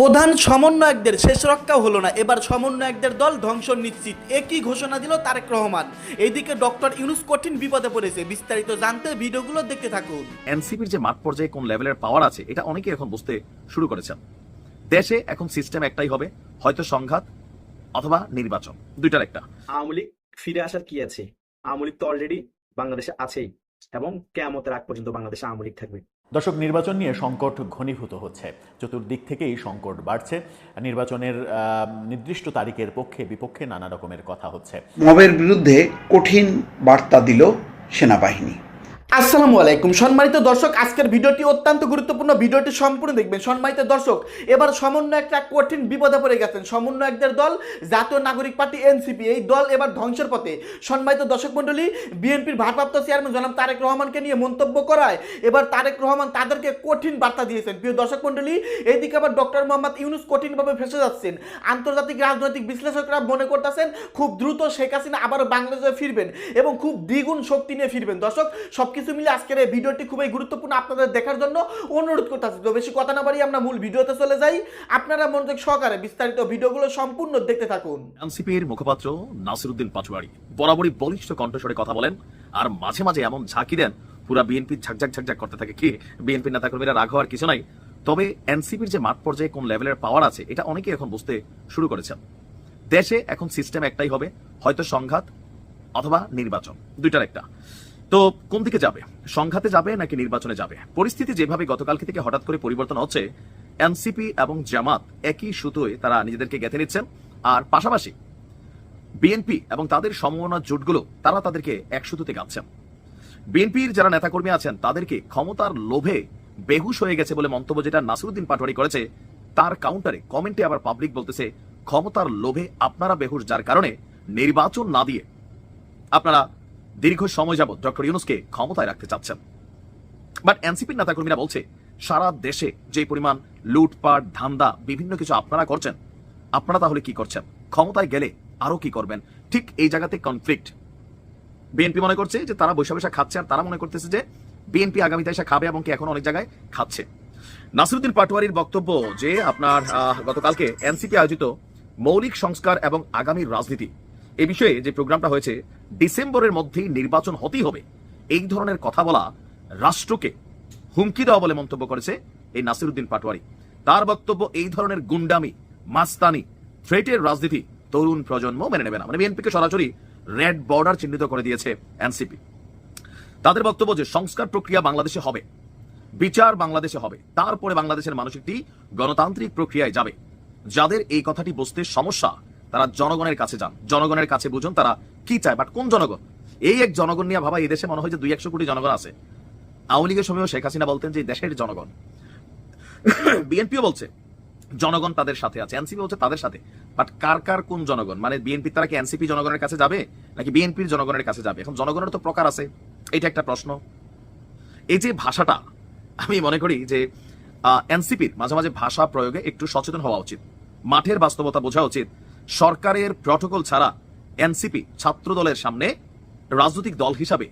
প্রধান সমন্বয়কদের শেষ রক্ষা হলো না। এবার সমন্বয়কদের দল ধ্বংস নিশ্চিত। একই ঘোষণা দিল তারেক রহমান। এইদিকে ডক্টর ইউনুস কঠিন বিপদে পড়েছে। বিস্তারিত জানতে ভিডিওগুলো দেখতে থাকুন। এনসিপির যে মাঠ পর্যায়ে কোন লেভেলের পাওয়ার আছে এটা অনেকে এখন বুঝতে শুরু করেছেন। দেশে এখন সিস্টেম একটাই হবে হয়তো সংঘাত অথবা নির্বাচন। দুইটার একটা। আওয়ামী লীগ ফিরে আসার কি আছে? আওয়ামী লীগ তো অলরেডি বাংলাদেশে আছেই। এবং কেয়ামতের আগ পর্যন্ত বাংলাদেশ আওয়ামী লীগ থাকবে। দর্শক নির্বাচন নিয়ে সংকট ঘনীভূত হচ্ছে। চতুর্দিক থেকেই সংকট বাড়ছে। নির্বাচনের আহ, নির্দিষ্ট তারিখের পক্ষে বিপক্ষে নানা রকমের কথা হচ্ছে। মবের বিরুদ্ধে কঠিন বার্তা দিল সেনাবাহিনী। আসসালামু আলাইকুম। সম্মানিত দর্শক, আজকের ভিডিওটি অত্যন্ত গুরুত্বপূর্ণ। ভিডিওটি সম্পূর্ণ দেখবেন। সম্মানিত দর্শক, এবার সমন্বয়করা কঠিন বিপদে পড়ে গেছেন। সমন্বয়কদের দল, জাতীয় নাগরিক পার্টি, এনসিপি। এই দল এবার ধ্বংসের পথে। সম্মানিত দর্শক মণ্ডলী, বিএনপির ভারপ্রাপ্ত চেয়ারম্যান জনাব তারেক রহমানকে নিয়ে মন্তব্য করায় এবার তারেক রহমান তাদেরকে কঠিন বার্তা দিয়েছেন। প্রিয় দর্শক মণ্ডলী এইদিকে আবার ডক্টর মোহাম্মদ ইউনুস কঠিনভাবে ফেসে যাচ্ছেন। আন্তর্জাতিক রাজনৈতিক বিশ্লেষকরা মনে করতেছেন, খুব দ্রুত শেখ হাসিনা আবারও বাংলাদেশে ফিরবেন এবং খুব দ্বিগুণ শক্তি নিয়ে ফিরবেন। দর্শক সবকিছু মিলে আজকের এই ভিডিওটি খুবই গুরুত্বপূর্ণ আপনাদের দেখার জন্য অনুরোধ করতেছি তো বেশি কথা না বাড়িয়ে আমরা মূল ভিডিওতে চলে যাই। আপনারা মনোযোগ সহকারে বিস্তারিত ভিডিওগুলো সম্পূর্ণ দেখতে থাকুন। এনসিপির মুখপাত্র নাসিরুদ্দিন পাচুয়ারি বরাবরই বলিষ্ঠ কণ্ঠস্বরে কথা বলেন আর মাঝে মাঝে এমন ঝাঁকি দেন, পুরা বিএনপি ঝাকঝাক ঝাকঝাক করতে থাকে। কি? বিএনপি নেতাকর্মীরা রাগ হওয়ার কিছু নাই। তবে এনসিপির যে মাঠ পর্যায়ে কোন লেভেলের পাওয়ার আছে, এটা অনেকে এখন বুঝতে শুরু করেছেন। দেশে এখন সিস্টেম একটাই হবে, হয়তো সংঘাত অথবা নির্বাচন। দুইটার একটা। তো কোন দিকে যাবে? সংঘাতে যাবে নাকি নির্বাচনে যাবে? পরিস্থিতি যেভাবে গতকালকে থেকে হঠাৎ করে পরিবর্তন হচ্ছে, এনসিপি এবং জামাত একই সুতোয় তারা নিজেদেরকে গেঁথে নিচ্ছেন। আর পাশাপাশি বিএনপি এবং তাদের সমমনা জোটগুলো, তারা তাদেরকে এক সুতোতে গাচ্ছেন বিএনপির যারা নেতাকর্মী আছেন, তাদেরকে ক্ষমতার লোভে বেহুশ হয়ে গেছে বলে মন্তব্য যেটা নাসিরুদ্দিন পাটোয়ারি করেছে, তার কাউন্টারে কমেন্টে আবার পাবলিক বলতেছে, ক্ষমতার লোভে আপনারা বেহুশ, যার কারণে নির্বাচন না দিয়ে আপনারা দীর্ঘ সময় যাবত ডক্টর ইউনুসকে ক্ষমতায় রাখতে চাচ্ছেন। বাট এনসিপির নেতাকর্মীরা বলছে, সারা দেশে যে পরিমাণ লুটপাট, ধান্দা, বিভিন্ন কিছু আপনারা করছেন, আপনারা তাহলে কি করছেন? ক্ষমতায় গেলে আরও কি করবেন? ঠিক এই জায়গাতে কনফ্লিক্ট বিএনপি মনে করছে যে তারা বৈশা বৈশা খাচ্ছে আর তারা মনে করতেছে যে বিএনপি আগামীতে এসে খাবে এবং কি এখন অনেক জায়গায় খাচ্ছে। নাসিরুদ্দিন পাটোয়ারির বক্তব্য যে আপনার গতকালকে এনসিপি আয়োজিত মৌলিক সংস্কার এবং আগামী রাজনীতি এ বিষয়ে যে প্রোগ্রামটা হয়েছে, ডিসেম্বরের মধ্যেই নির্বাচন হতেই হবে। এই ধরনের কথা বলা রাষ্ট্রকে হুমকি দেওয়া বলে মন্তব্য করেছে এই নাসিরুদ্দিন পাটোয়ারি। তার বক্তব্য এই ধরনের গুন্ডামি, মাস্তানি, থ্রেটের রাজনীতি তরুণ প্রজন্ম মেনে নেবে না। মানে বিএনপিকে সরাসরি রেড বর্ডার চিহ্নিত করে দিয়েছে এনসিপি। তাদের বক্তব্য যে সংস্কার প্রক্রিয়া বাংলাদেশে হবে, বিচার বাংলাদেশে হবে, তারপরে বাংলাদেশের মানুষ একটি গণতান্ত্রিক প্রক্রিয়ায় যাবে। যাদের এই কথাটি বুঝতে সমস্যা তারা জনগণের কাছে যান। জনগণের কাছে বুঝুন তারা কি চায় বাট কোন জনগণ? এই এক জনগণ নিয়ে ভাবা, এই দেশে মনে হয় যে দুই একশো কোটি জনগণ আছে। আওয়ামী লীগের সময়ও শেখ হাসিনা বলতেন যে দেশের জনগণ। বিএনপিও বলছে, জনগণ তাদের সাথে আছে, এনসিপি বলছে তাদের সাথে। বাট কার কার, কোন জনগণ? মানে বিএনপি তারা কি এনসিপি জনগণের কাছে যাবে, নাকি বিএনপির জনগণের কাছে যাবে? এখন জনগণের তো প্রকার আছে, এটা একটা প্রশ্ন। এই যে ভাষাটা, আমি মনে করি যে এনসিপির মাঝে মাঝে ভাষা প্রয়োগে একটু সচেতন হওয়া উচিত। মাঠের বাস্তবতা বোঝা উচিত। সরকারের প্রটোকল ছাড়া এনসিপি ছাত্র দলের সামনে রাজনৈতিক দল হিসাবে,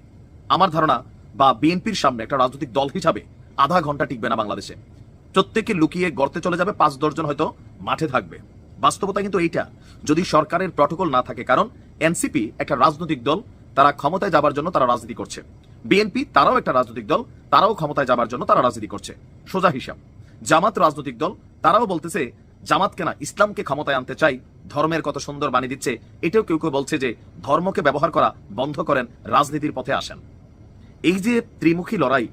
আমার ধারণা, বা বিএনপির সামনে একটা রাজনৈতিক দল হিসাবে আধা ঘণ্টা টিকবে না বাংলাদেশে। প্রত্যেকে লুকিয়ে গর্তে চলে যাবে পাঁচ দশজন হয়তো মাঠে থাকবে। বাস্তবতা কিন্তু এইটা, যদি সরকারের প্রটোকল না থাকে, কারণ এনসিপি একটা রাজনৈতিক দল, তারা ক্ষমতায় যাবার জন্য তারা রাজনীতি করছে। বিএনপি, তারাও একটা রাজনৈতিক দল, তারাও ক্ষমতায় যাবার জন্য তারা রাজনীতি করছে। সোজা হিসাব, জামাত রাজনৈতিক দল, তারাও বলতেছে জামাত কেনা ইসলামকে ক্ষমতায় আনতে চাই, ধর্মের কত সুন্দর বাণী দিচ্ছে, এটাও কেউ কেউ বলছে যে ধর্মকে ব্যবহার করা বন্ধ করেন, রাজনীতির পথে আসেন। এই যে ত্রিমুখী লড়াই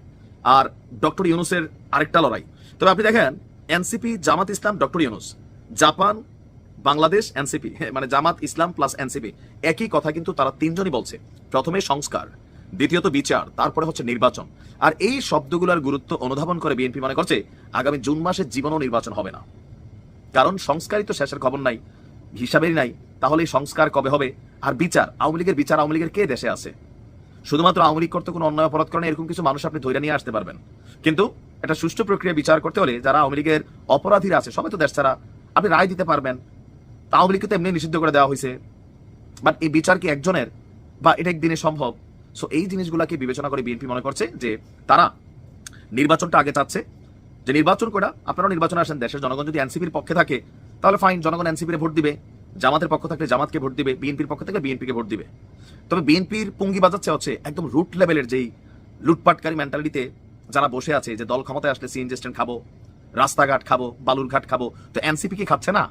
আর ডক্টর ইউনুসের আরেকটা লড়াই, তবে আপনি দেখেন, NCP, Jamaat Islam, doctor Yunus, Japan, Bangladesh, NCP মানে জামাত ইসলাম প্লাস এনসিপি, একই কথা কিন্তু তারা তিনজনই বলছে। প্রথমে সংস্কার, দ্বিতীয়ত বিচার, তারপরে হচ্ছে নির্বাচন। আর এই শব্দগুলোর গুরুত্ব অনুধাবন করে বিএনপি মনে করছে, আগামী জুন মাসে জীবনও নির্বাচন হবে না। কারণ সংস্কারই তো শেষের খবর নাই, হিসাবেরই নাই। তাহলে এই সংস্কার কবে হবে? আর বিচার, আওয়ামী লীগের বিচার, আওয়ামী লীগের কে দেশে আছে? শুধুমাত্র আওয়ামী লীগ করতে কোনো অন্যায় অপরাধ করে এরকম কিছু মানুষ আপনি ধরে নিয়ে আসতে পারবেন। কিন্তু একটা সুষ্ঠু প্রক্রিয়া বিচার করতে হলে যারা আওয়ামী লীগের অপরাধীরা আছে, সবাই তো দেশ ছাড়া, আপনি রায় দিতে পারবেন। আওয়ামী লীগকে তো এমনি নিষিদ্ধ করে দেওয়া হয়েছে। বাট এই বিচার কি একজনের? বা এটা একদিনে সম্ভব? সো এই জিনিসগুলোকে বিবেচনা করে বিএনপি মনে করছে যে তারা নির্বাচনটা আগে চাচ্ছে যে নির্বাচন করে আপনারাও নির্বাচনে আসেন, দেশের জনগণ যদি এনসিপির পক্ষে থাকে, তাহলে ফাইন জনগণ এনসিপির ভোট দিবে, জামাতের পক্ষ থাকলে জামাতকে ভোট দিবে, বিএনপির পক্ষ থাকলে বিএনপিকে ভোট দিবে। তবে বিএনপির পুঙ্গি বাজাচ্ছে হচ্ছে একদম রুট লেভেলের যেই লুটপাটকারী মেন্টালিটিতে যারা বসে আছে, যে দল ক্ষমতায় আসলে সিএনজি স্ট্যান্ড খাব, রাস্তাঘাট খাব, বালুরঘাট খাব, তো এনসিপি কি খাচ্ছে না?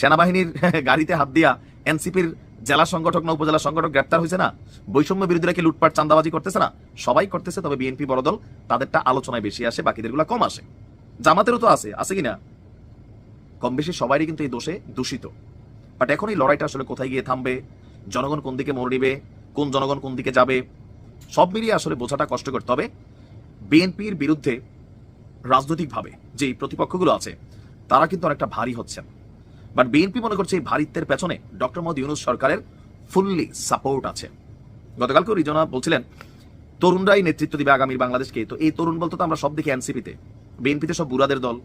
সেনাবাহিনীর গাড়িতে হাত দিয়া এনসিপির জেলা সংগঠক না উপজেলা সংগঠক গ্রেপ্তার হয়েছে না? বৈষম্য বিরোধীরা কি লুটপাট চান্দাবাজি করতেছে না? সবাই করতেছে, তবে বিএনপি বড় দল তাদেরটা আলোচনায় বেশি আসে বাকিদেরগুলা কম আসে। জামাতেরও তো আছে আছে কিনা? কম বেশি সবারই কিন্তু এই দোষে দূষিত। বাট এখন এই লড়াইটা আসলে কোথায় গিয়ে থামবে? জনগণ কোন দিকে মোড় নিবে কোন জনগণ কোন দিকে যাবে? সব মিলিয়ে আসলে বোঝাটা কষ্ট করতে হবে বিএনপির বিরুদ্ধে রাজনৈতিকভাবে যে প্রতিপক্ষগুলো আছে, তারা কিন্তু অনেকটা ভারী হচ্ছেন। বাট বিএনপি মনে করছে এই ভারিত্বের পেছনে ডক্টর মোহাম্মদ ইউনুস সরকারের ফুললি সাপোর্ট আছে। গতকালকে রিজনা বলছিলেন, তরুণরাই নেতৃত্ব দিবে আগামীর বাংলাদেশকে। তো এই তরুণ বলতে তো আমরা সব দেখি এনসিপিতে বিএনপিতে সব বুড়াদের দল,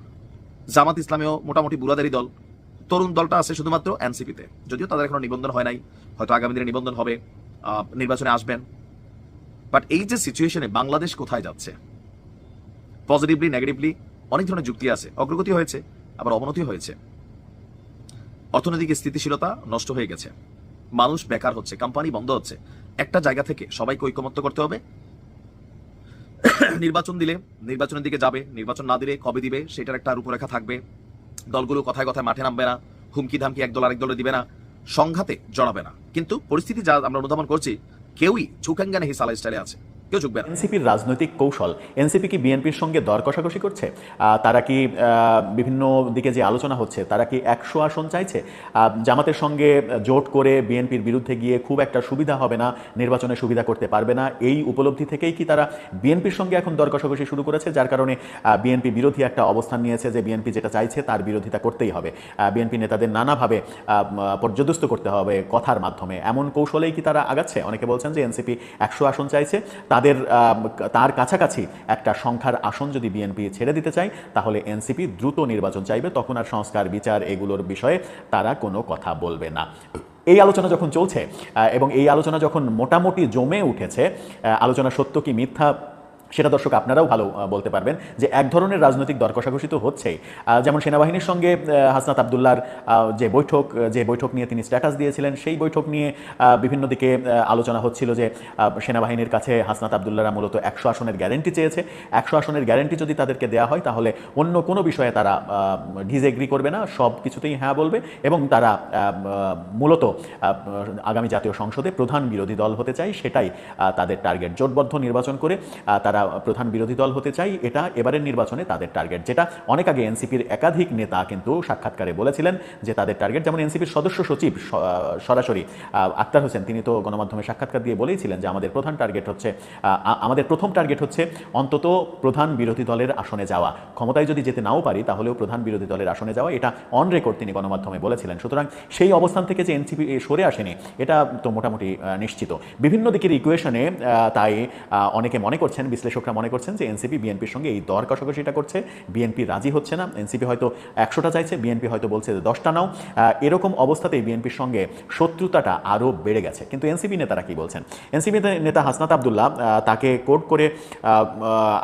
জামাত ইসলামেও মোটামুটি বুড়াদেরই দল। তরুণ দলটা আছে শুধুমাত্র এনসিপিতে যদিও তাদের এখনও নিবন্ধন হয় নাই, হয়তো আগামী দিনে নিবন্ধন হবে নির্বাচনে আসবেন। বাট এই যে সিচুয়েশনে বাংলাদেশ কোথায় যাচ্ছে পজিটিভলি নেগেটিভলি অনেক ধরনের যুক্তি আছে। অগ্রগতি হয়েছে, আবার অবনতি হয়েছে। অর্থনৈতিক স্থিতিশীলতা নষ্ট হয়ে গেছে। মানুষ বেকার হচ্ছে কোম্পানি বন্ধ হচ্ছে। একটা জায়গা থেকে সবাইকে ঐকমত্য করতে হবে। নির্বাচন দিলে নির্বাচনের দিকে যাবে, নির্বাচন না দিলে কবে দিবে সেটার একটা রূপরেখা থাকবে। দলগুলো কথায় কথায় মাঠে নামবে না হুমকি ধামকি এক দল আরেক দলে দিবে না, সংঘাতে জড়াবে না। কিন্তু পরিস্থিতি যা আমরা অনুধাবন করছি, কেউই ঝুঁকাঙ্গানে হিসালা স্টাইলে আছে। কেউ ঝুঁকবে এনসিপির রাজনৈতিক কৌশল, এনসিপি কি বিএনপির সঙ্গে দর কষাকষি করছে? তারা কি বিভিন্ন দিকে যে আলোচনা হচ্ছে, তারা কি একশো আসন চাইছে? জামাতের সঙ্গে জোট করে বিএনপির বিরুদ্ধে গিয়ে খুব একটা সুবিধা হবে না, নির্বাচনে সুবিধা করতে পারবে না, এই উপলব্ধি থেকেই কি তারা বিএনপির সঙ্গে এখন দর কষাকষি শুরু করেছে? যার কারণে বিএনপি বিরোধী একটা অবস্থান নিয়েছে যে বিএনপি যেটা চাইছে তার বিরোধিতা করতেই হবে। বিএনপি নেতাদের নানাভাবে পর্যদস্ত করতে হবে কথার মাধ্যমে। এমন কৌশলেই কি তারা আগাচ্ছে? অনেকে বলছেন যে এনসিপি একশো আসন চাইছে তাদের তার কাছাকাছি একটা সংখ্যার আসন যদি বিএনপি ছেড়ে দিতে চায়, তাহলে এনসিপি দ্রুত নির্বাচন চাইবে। তখন আর সংস্কার, বিচার এগুলোর বিষয়ে তারা কোনো কথা বলবে না। এই আলোচনা যখন চলছে এবং এই আলোচনা যখন মোটামুটি জমে উঠেছে আলোচনা সত্য কি মিথ্যা সেটা দর্শক আপনারাও ভালো বলতে পারবেন যে এক ধরনের রাজনৈতিক দর তো হচ্ছেই যেমন সেনাবাহিনীর সঙ্গে হাসনাত আবদুল্লার যে বৈঠক যে বৈঠক নিয়ে তিনি স্ট্যাটাস দিয়েছিলেন সেই বৈঠক নিয়ে বিভিন্ন দিকে আলোচনা হচ্ছিল যে সেনাবাহিনীর কাছে হাসনাত আবদুল্লারা মূলত একশো আসনের গ্যারেন্টি চেয়েছে। একশো আসনের গ্যারেন্টি যদি তাদেরকে দেওয়া হয় তাহলে অন্য কোনো বিষয়ে তারা ডিসএগ্রি করবে না সব কিছুতেই হ্যাঁ বলবে এবং তারা মূলত আগামী জাতীয় সংসদে প্রধান বিরোধী দল হতে চাই সেটাই তাদের টার্গেট জোটবদ্ধ নির্বাচন করে আহ, তারা প্রধান বিরোধী দল হতে চাই, এটা এবারের নির্বাচনে তাদের টার্গেট যেটা অনেক আগে এনসিপির একাধিক নেতা কিন্তু সাক্ষাৎকারে বলেছিলেন যে তাদের টার্গেট যেমন এনসিপির সদস্য সচিব সরাসরি আক্তার হোসেন, তিনি তো গণমাধ্যমে সাক্ষাৎকার দিয়ে বলেইছিলেন যে আমাদের প্রধান টার্গেট হচ্ছে আমাদের প্রথম টার্গেট হচ্ছে অন্তত প্রধান বিরোধী দলের আসনে যাওয়া। ক্ষমতায় যদি যেতে নাও পারি, তাহলেও প্রধান বিরোধী দলের আসনে যাওয়া, এটা অন রেকর্ড তিনি গণমাধ্যমে বলেছিলেন। সুতরাং সেই অবস্থান থেকে যে এনসিপি সরে আসেনি, এটা তো মোটামুটি নিশ্চিত। বিভিন্ন দিকের ইকুয়েশনে তাই অনেকে মনে করছেন বিশ্লেষকরা মনে করছেন যে এনসিপি, বিএনপির সঙ্গে এই দর কষাকষিটা করছে। বিএনপি রাজি হচ্ছে না। এনসিপি হয়তো একশোটা চাইছে, বিএনপি হয়তো বলছে যে দশটা নাও। এরকম অবস্থাতেই বিএনপির সঙ্গে শত্রুতাটা আরও বেড়ে গেছে। কিন্তু এনসিপি নেতারা কি বলছেন? এনসিপি নেতা হাসনাত আবদুল্লাহ তাকে কোর্ট করে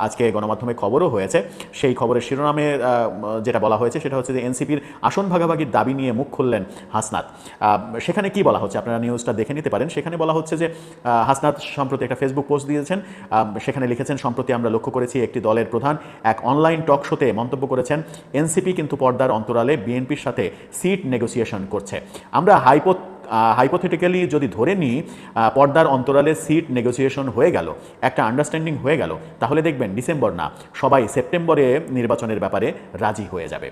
আজকে গণমাধ্যমে খবরও হয়েছে। সেই খবরের শিরোনামে যেটা বলা হয়েছে সেটা হচ্ছে যে এনসিপির আসন ভাগাভাগির দাবি নিয়ে মুখ খুললেন হাসনাত। সেখানে কি বলা হচ্ছে? আপনারা নিউজটা দেখে নিতে পারেন। সেখানে বলা হচ্ছে যে হাসনাত সম্প্রতি একটা ফেসবুক পোস্ট দিয়েছেন। সেখানে লিখেছেন সম্প্রতি আমরা লক্ষ্য করেছি একটি দলের প্রধান এক অনলাইন টক শোতে মন্তব্য করেছেন, এনসিপি কিন্তু পর্দার অন্তরালে বিএনপির সাথে সিট নেগোসিয়েশন করছে। আমরা হাইপো হাইপোথেটিক্যালি যদি ধরে নিই পর্দার অন্তরালে সিট নেগোসিয়েশন হয়ে গেল, একটা আন্ডারস্ট্যান্ডিং হয়ে গেল, তাহলে দেখবেন ডিসেম্বর না, সবাই সেপ্টেম্বরে নির্বাচনের ব্যাপারে রাজি হয়ে যাবে।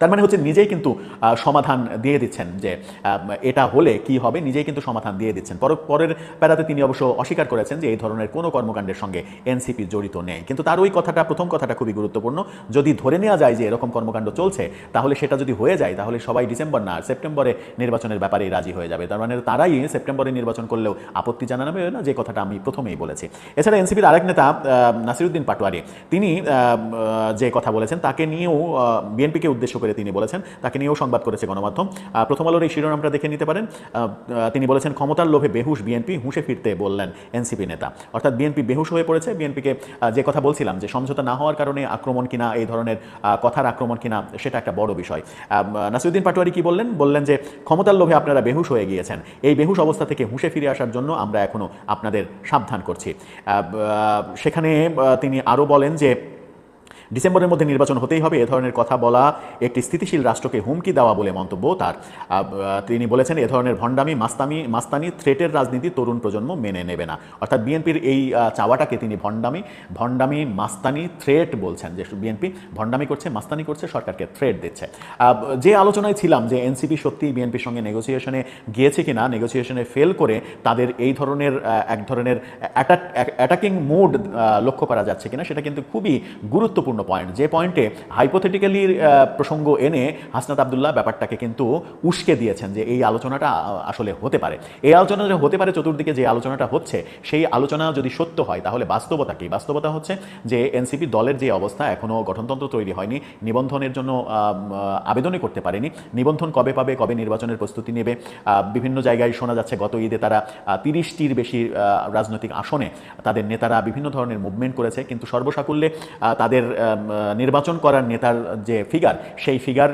তার মানে হচ্ছে নিজেই কিন্তু সমাধান দিয়ে দিচ্ছেন যে এটা হলে কি হবে, নিজেই কিন্তু সমাধান দিয়ে দিচ্ছেন। পর- পরের প্যারাতে তিনি অবশ্য অস্বীকার করেছেন যে, এই ধরনের কোনো কর্মকাণ্ডের সঙ্গে এনসিপি জড়িত নেই। কিন্তু তার ওই কথাটা, প্রথম কথাটা খুবই গুরুত্বপূর্ণ। যদি ধরে নেওয়া যায় যে, এরকম কর্মকাণ্ড চলছে, তাহলে সেটা যদি হয়ে যায়, তাহলে সবাই ডিসেম্বর না, সেপ্টেম্বরে নির্বাচনের ব্যাপারেই রাজি হয়ে যাবে। তার মানে তারাই সেপ্টেম্বরে নির্বাচন করলেও আপত্তি জানাবে না, যে কথাটা আমি প্রথমেই বলেছি। এছাড়া এনসিপির আরেক নেতা নাসিরুদ্দিন পাটোয়ারি, তিনি যে কথা বলেছেন, তাকে নিয়েও বিএনপিকে উদ্দেশ্য করে তিনি বলেছেন তাকে নিয়েও সংবাদ করেছে গণমাধ্যম। প্রথম আলোর এই শিরোনামটা দেখে নিতে পারেন। তিনি বলেছেন ক্ষমতার লোভে বেহুশ বিএনপি হুঁশে ফিরতে বললেন এনসিপি নেতা। অর্থাৎ বিএনপি বেহুশ হয়ে পড়েছে। বিএনপিকে যে কথা বলছিলাম যে সমঝোতা না হওয়ার কারণে আক্রমণ কিনা এই ধরনের কথার আক্রমণ কিনা সেটা একটা বড় বিষয়। আহ, নাসিরুদ্দিন পাটোয়ারি কি বললেন? বললেন যে ক্ষমতার লোভে আপনারা বেহুশ হয়ে গিয়েছেন। এই বেহুশ অবস্থা থেকে হুঁশে ফিরে আসার জন্য আমরা এখনও আপনাদের সাবধান করছি। সেখানে তিনি আরও বলেন যে ডিসেম্বরের মধ্যে নির্বাচন হতেই হবে। এ ধরনের কথা বলা একটি স্থিতিশীল রাষ্ট্রকে হুমকি দেওয়া বলে মন্তব্য তার। তিনি বলেছেন, এ ধরনের ভণ্ডামি, মাস্তামি, মাস্তানি, থ্রেটের রাজনীতি তরুণ প্রজন্ম মেনে নেবে না। অর্থাৎ বিএনপির এই চাওয়াটাকে তিনি ভণ্ডামি ভণ্ডামি, মাস্তানি, থ্রেট বলছেন যে বিএনপি ভণ্ডামি করছে, মাস্তানি করছে, সরকারকে থ্রেট দিচ্ছে। যে আলোচনায় ছিলাম যে এনসিপি সত্যি বিএনপির সঙ্গে নেগোসিয়েশনে গিয়েছে কিনা নেগোসিয়েশনে ফেল করে তাদের এই ধরনের এক ধরনের অ্যাটাকিং মুড লক্ষ্য করা যাচ্ছে কিনা, সেটা কিন্তু খুবই গুরুত্বপূর্ণ পয়েন্ট যে পয়েন্টে হাইপোথেটিক্যালি প্রসঙ্গ এনে হাসনাত আবদুল্লাহ ব্যাপারটাকে কিন্তু উস্কে দিয়েছেন যে এই আলোচনাটা আসলে হতে পারে। এই আলোচনাটা হতে পারে, চতুর্দিকে যে আলোচনাটা হচ্ছে, সেই আলোচনা যদি সত্য হয়, তাহলে বাস্তবতা কি? বাস্তবতা হচ্ছে যে এনসিপি দলের যে অবস্থা এখনও গঠনতন্ত্র তৈরি হয়নি, নিবন্ধনের জন্য আবেদনই করতে পারেনি। নিবন্ধন কবে পাবে, কবে নির্বাচনের প্রস্তুতি নেবে বিভিন্ন জায়গায় শোনা যাচ্ছে, গত ঈদে তারা তিরিশটির বেশি রাজনৈতিক আসনে তাদের নেতারা বিভিন্ন ধরনের মুভমেন্ট করেছে। কিন্তু সর্বসাকুল্যে তাদের নির্বাচন করার নেতার যে ফিগার সেই ফিগার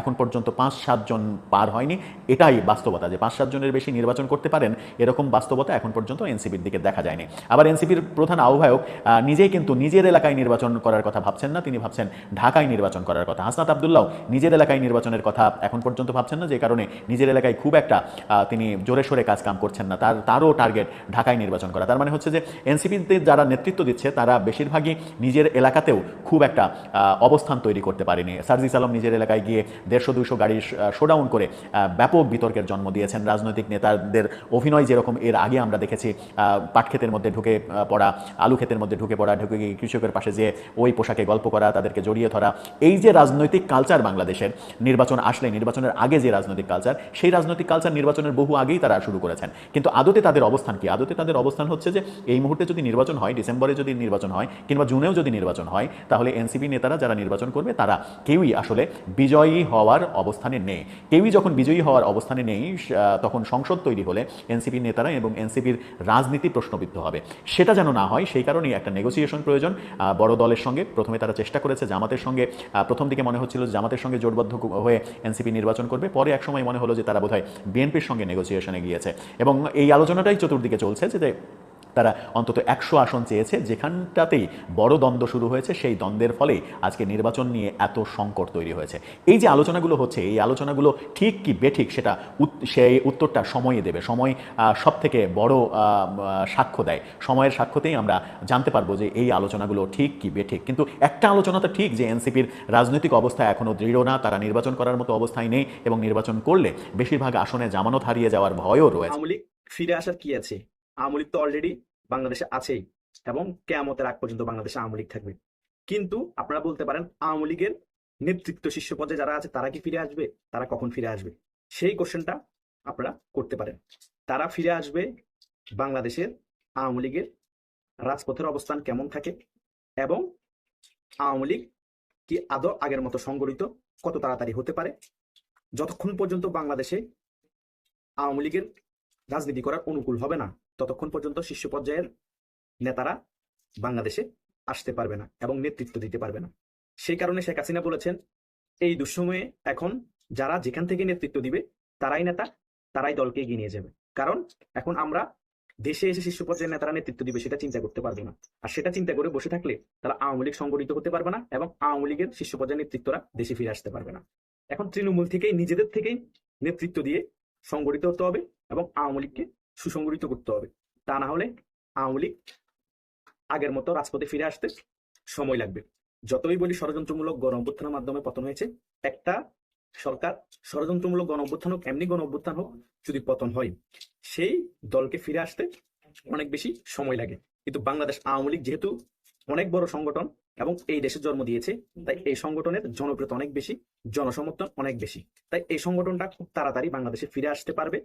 এখন পর্যন্ত পাঁচ সাতজন পার হয়নি। এটাই বাস্তবতা যে পাঁচ সাতজনের বেশি নির্বাচন করতে পারেন, এরকম বাস্তবতা এখন পর্যন্ত এনসিপির দিকে দেখা যায়নি। আবার এনসিপির প্রধান আহ্বায়ক নিজেই কিন্তু নিজের এলাকায় নির্বাচন করার কথা ভাবছেন না, তিনি ভাবছেন ঢাকায় নির্বাচন করার কথা। হাসনাত আবদুল্লাহ নিজের এলাকায় নির্বাচনের কথা এখন পর্যন্ত ভাবছেন না, যে কারণে নিজের এলাকায় খুব একটা তিনি জোরে সোরে কাজ কাম করছেন না। তার, তারও টার্গেট ঢাকায় নির্বাচন করা। তার মানে হচ্ছে যে এনসিপিতে যারা নেতৃত্ব দিচ্ছে, তারা বেশিরভাগই নিজের এলাকাতেও খুব একটা অবস্থান তৈরি করতে পারেনি। সার্জিস আলম নিজের এলাকায় গিয়ে দেড়শো দুইশো গাড়ির শোডাউন করে ব্যাপক বিতর্কের জন্ম দিয়েছেন। রাজনৈতিক নেতাদের অভিনয় যেরকম এর আগে আমরা দেখেছি আহ, পাট ক্ষেতের মধ্যে ঢুকে পড়া আলু ক্ষেতের মধ্যে ঢুকে পড়া ঢুকে গিয়ে কৃষকের পাশে যে ওই পোশাকে গল্প করা তাদেরকে জড়িয়ে ধরা। এই যে রাজনৈতিক কালচার বাংলাদেশের নির্বাচন আসলে নির্বাচনের আগে যে রাজনৈতিক কালচার সেই রাজনৈতিক কালচার নির্বাচনের বহু আগেই তারা শুরু করেছেন। কিন্তু আদতে তাদের অবস্থান কি? আদতে তাদের অবস্থান হচ্ছে যে এই মুহূর্তে যদি নির্বাচন হয় ডিসেম্বরে যদি নির্বাচন হয় কিংবা জুনেও যদি নির্বাচন হয় তাহলে এনসিপি নেতারা যারা নির্বাচন করবে, তারা কেউই আসলে বিজয়ী হওয়ার অবস্থানে নেই। কেউই যখন বিজয়ী হওয়ার অবস্থানে নেই তখন সংসদ তৈরি হলে এনসিপি নেতারা এবং এনসিপির রাজনীতি প্রশ্নবিদ্ধ হবে। সেটা যেন না হয়, সেই কারণেই একটা নেগোসিয়েশন প্রয়োজন। বড় দলের সঙ্গে প্রথমে তারা চেষ্টা করেছে, জামাতের সঙ্গে প্রথম দিকে মনে হচ্ছিল জামাতের সঙ্গে জোটবদ্ধ হয়ে এনসিপি নির্বাচন করবে। পরে এক সময় মনে হলো যে তারা বোধহয় বিএনপির সঙ্গে নেগোসিয়েশনে গিয়েছে। এবং এই আলোচনাটাই চতুর্দিকে চলছে যে তারা অন্তত একশো আসন চেয়েছে, যেখানটাতেই বড় দ্বন্দ্ব শুরু হয়েছে, সেই দ্বন্দ্বের ফলেই আজকে নির্বাচন নিয়ে এত সংকট তৈরি হয়েছে। এই যে আলোচনাগুলো হচ্ছে, এই আলোচনাগুলো ঠিক কি বেঠিক সেটা সেই উত্তরটা সময়ে দেবে। সময় সব থেকে বড় সাক্ষ্য দেয়। সময়ের সাক্ষ্যতেই আমরা জানতে পারব যে এই আলোচনাগুলো ঠিক কি বেঠিক। কিন্তু একটা আলোচনা তো ঠিক যে এনসিপির রাজনৈতিক অবস্থা এখনও দৃঢ় না, তারা নির্বাচন করার মতো অবস্থায় নেই এবং নির্বাচন করলে বেশিরভাগ আসনে জামানত হারিয়ে যাওয়ার ভয়ও রয়েছে। ফিরে আসার কি আছে? আওয়ামী লীগ তো অলরেডি বাংলাদেশে আছেই এবং কেয়ামতের আগ পর্যন্ত বাংলাদেশে আওয়ামী লীগ থাকবে। কিন্তু আপনারা বলতে পারেন আওয়ামী লীগের নেতৃত্ব শীর্ষ পর্যায়ে যারা আছে তারা কি ফিরে আসবে? তারা কখন ফিরে আসবে? সেই কোশ্চেনটা আপনারা করতে পারেন। তারা ফিরে আসবে বাংলাদেশের আওয়ামী লীগের রাজপথের অবস্থান কেমন থাকে এবং আওয়ামী লীগ কি আদৌ আগের মতো সংগঠিত, কত তাড়াতাড়ি হতে পারে? যতক্ষণ পর্যন্ত বাংলাদেশে আওয়ামী লীগের রাজনীতি করার অনুকূল হবে না ততক্ষণ পর্যন্ত শীর্ষ পর্যায়ের নেতারা বাংলাদেশে আসতে পারবে না এবং নেতৃত্ব দিতে পারবে না। সেই কারণে শেখ হাসিনা বলেছেন, এই দুঃসময়ে এখন যারা যেখান থেকে নেতৃত্ব দিবে, তারাই নেতা, তারাই দলকে এগিয়ে নিয়ে যাবে। কারণ এখন আমরা দেশে এসে শীর্ষ পর্যায়ের নেতারা নেতৃত্ব দিবে, সেটা চিন্তা করতে পারবে না। আর সেটা চিন্তা করে বসে থাকলে তারা আওয়ামী লীগ সংগঠিত হতে পারবে না এবং আওয়ামী লীগের শীর্ষ পর্যায়ের নেতৃত্বরা দেশে ফিরে আসতে পারবে না। এখন তৃণমূল থেকেই, নিজেদের থেকেই নেতৃত্ব দিয়ে সংগঠিত হতে হবে এবং আওয়ামী লীগকে সুসংগঠিত করতে হবে। তা না হলে আওয়ামী লীগ আগের মতো রাজপথে ফিরে আসতে সময় লাগবে। যতই বলি ষড়যন্ত্রমূলক গণ অভ্যুত্থানের মাধ্যমে পতন হয়েছে, একটা সরকার ষড়যন্ত্রমূলক গণ অভ্যুত্থান হোক, এমনি গণ অভ্যুত্থান হোক, যদি পতন হয়, সেই দলকে ফিরে আসতে অনেক বেশি সময় লাগে। কিন্তু বাংলাদেশ আওয়ামী লীগ যেহেতু অনেক বড় সংগঠন এবং এই দেশে জন্ম দিয়েছে, তাই এই সংগঠনের জনপ্রিয়তা অনেক বেশি, জনসমর্থন অনেক বেশি। তাই এই সংগঠনটা খুব তাড়াতাড়ি বাংলাদেশে ফিরে আসতে পারবে।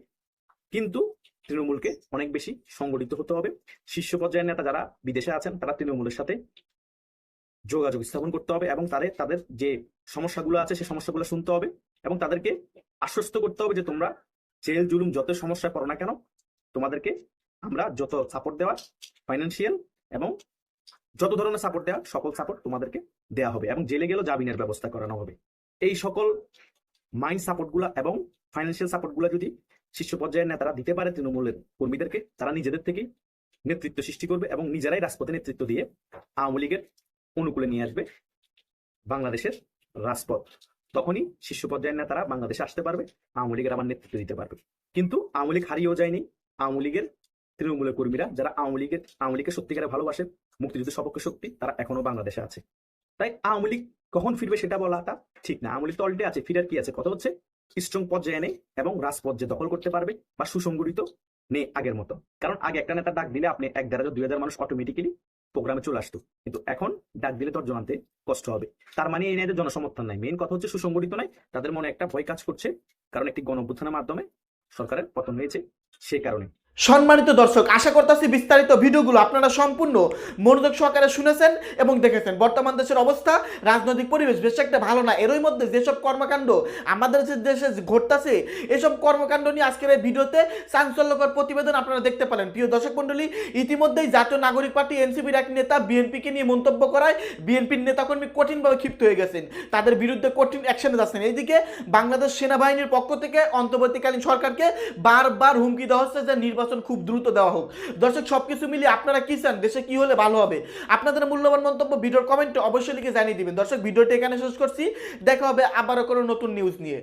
কিন্তু তৃণমূলকে অনেক বেশি সংগঠিত হতে হবে। শীর্ষ পর্যায়ের নেতা যারা বিদেশে আছেন, তারা তৃণমূলের সাথে যোগাযোগ স্থাপন করতে হবে এবং তাদের তাদের যে সমস্যাগুলো আছে সেই সমস্যাগুলো শুনতে হবে এবং তাদেরকে আশ্বস্ত করতে হবে যে তোমরা জেল, জুলুম যত সমস্যায় পড়ো না কেন, তোমাদেরকে আমরা যত সাপোর্ট দেওয়া ফাইন্যান্সিয়াল এবং যত ধরনের সাপোর্ট দেওয়া, সকল সাপোর্ট তোমাদেরকে দেওয়া হবে এবং জেলে গেলেও জামিনের ব্যবস্থা করানো হবে। এই সকল মাইন্ড সাপোর্টগুলা এবং ফাইন্যান্সিয়াল সাপোর্টগুলা যদি শীর্ষ পর্যায়ের নেতারা দিতে পারে তৃণমূলের কর্মীদেরকে, তারা নিজেদের থেকে নেতৃত্ব সৃষ্টি করবে এবং নিজেরাই রাজপথে নেতৃত্ব দিয়ে আওয়ামী লীগের অনুকূলে নিয়ে আসবে বাংলাদেশের রাজপথ। তখনই শীর্ষ পর্যায়ের নেতারা বাংলাদেশে আসতে পারবে, আওয়ামী লীগের আবার নেতৃত্ব দিতে পারবে। কিন্তু আওয়ামী লীগ হারিয়েও যায়নি। আওয়ামী লীগের তৃণমূলের কর্মীরা যারা আওয়ামী লীগের, আওয়ামী লীগকে সত্যিকারে ভালোবাসে, মুক্তিযুদ্ধের সপক্ষ শক্তি, তারা এখনও বাংলাদেশে আছে। তাই আওয়ামী লীগ কখন ফিরবে সেটা বলাটা ঠিক না। আওয়ামী লীগ তো অলরেডি আছে, ফিরার কি আছে? কথা হচ্ছে স্ট্রং পর্যায়ে নেই এবং রাজপথ পর্যায়ে দখল করতে পারবে বা সুসংগঠিত নেই আগের মতো। কারণ আগে একটা নেতা ডাক দিলে আপনি এক দেড় দুই হাজার মানুষ অটোমেটিক্যালি প্রোগ্রামে চলে আসতো। কিন্তু এখন ডাক দিলে তোর জনাতে কষ্ট হবে। তার মানে এই নিয়ে জনসমর্থন নাই। মেইন কথা হচ্ছে সুসংগঠিত নাই। তাদের মনে একটা ভয় কাজ করছে। কারণ একটি গণ মাধ্যমে সরকারের পতন হয়েছে। সে কারণে। সম্মানিত দর্শক, আশা করতেছি বিস্তারিত ভিডিওগুলো আপনারা সম্পূর্ণ মনোযোগ সহকারে শুনেছেন এবং দেখেছেন। বর্তমান দেশের অবস্থা, রাজনৈতিক পরিবেশ বেশ একটা ভালো না, এরই মধ্যে যেসব কর্মকাণ্ড আমাদের দেশে ঘটতেছে, এসব কর্মকাণ্ড নিয়ে আজকের এই ভিডিওতে চাঞ্চল্যকর প্রতিবেদন আপনারা দেখতে পেলেন। প্রিয় দর্শক মণ্ডলী, ইতিমধ্যেই জাতীয় নাগরিক পার্টি, এনসিপির এক নেতা বিএনপিকে নিয়ে মন্তব্য করায় বিএনপির নেতাকর্মী কঠিনভাবে ক্ষিপ্ত হয়ে গেছেন। তাদের বিরুদ্ধে কঠিন অ্যাকশনে যাচ্ছেন। এইদিকে বাংলাদেশ সেনাবাহিনীর পক্ষ থেকে অন্তর্বর্তীকালীন সরকারকে বারবার হুমকি দেওয়া হচ্ছে যে নির্বাচন খুব দ্রুত দেওয়া হোক। দর্শক, সবকিছু মিলিয়ে আপনারা কি চান? দেশে কি হলে ভালো হবে? আপনাদের মূল্যবান মন্তব্য ভিডিওর কমেন্টে অবশ্যই লিখে জানিয়ে দিবেন। দর্শক, ভিডিওটি এখানে শেষ করছি। দেখা হবে আবারও কোনো নতুন নিউজ নিয়ে।